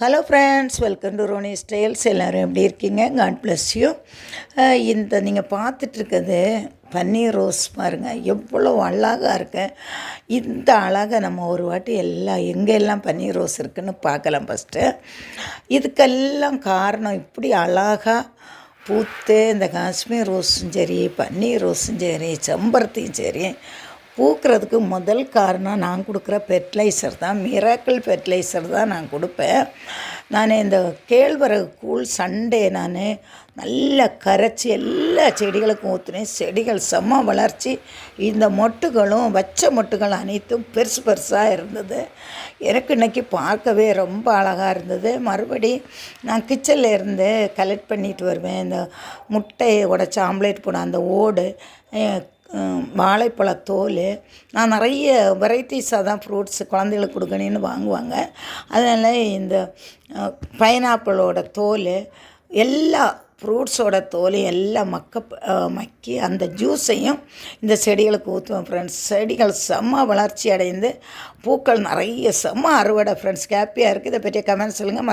Hello friends welcome to Roni styles எல்லோரும் எப்படி இருக்கீங்க? காட் பிளஸ் யூ இந்த நீங்கள் பார்த்துட்ருக்கிறது பன்னீர் ரோஸ் பாருங்கள் எவ்வளோ அழகாக இருக்கு. இந்த அழகை நம்ம ஒரு வாட்டி எல்லாம் எங்கெல்லாம் பன்னீர் ரோஸ் இருக்குன்னு பார்க்கலாம் ஃபஸ்ட்டு இதுக்கெல்லாம் காரணம் இப்படி அழகாக பூத்து இந்த காஷ்மீர் ரோஸும் சரி பன்னீர் ரோஸும் சரி செம்பருத்தியும் சரி பூக்கிறதுக்கு முதல் காரணம் நான் கொடுக்குற ஃபெர்டிலைசர் தான். மிராக்கிள் ஃபெர்டிலைசர் தான் நான் கொடுப்பேன். நான் இந்த கேழ்வரகு கூழ் சண்டே நான் நல்லா கரைச்சி எல்லா செடிகளுக்கும் ஊற்றுனேன் செடிகள் செம்ம வளர்ச்சி. இந்த மொட்டுகளும் வச்ச மொட்டுகள் அனைத்தும் பெருசு பெருசாக இருந்தது. எனக்கு இன்றைக்கி பார்க்கவே ரொம்ப அழகாக இருந்தது. மறுபடி நான் கிச்சனில் இருந்து கலெக்ட் பண்ணிட்டு வருவேன். இந்த முட்டையை உடச்சி ஆம்லேட் போன அந்த ஓடு வாழைப்பழ தோல். நான் நிறைய வெரைட்டிஸாக தான் ஃப்ரூட்ஸ் குழந்தைகளுக்கு கொடுக்கணுன்னு வாங்குவாங்க. அதனால் இந்த பைனாப்பிளோட தோல் எல்லா ஃப்ரூட்ஸோட தோலையும் எல்லாம் மக்க மக்கி அந்த ஜூஸையும் இந்த செடிகளுக்கு ஊற்றுவேன் ஃப்ரெண்ட்ஸ் செடிகள் செம்ம வளர்ச்சி அடைந்து பூக்கள் நிறைய செம்ம அறுவடை ஃப்ரெண்ட்ஸ் ஹாப்பியாக இருக்குது. இதை பற்றிய கமெண்ட் சொல்லுங்கள்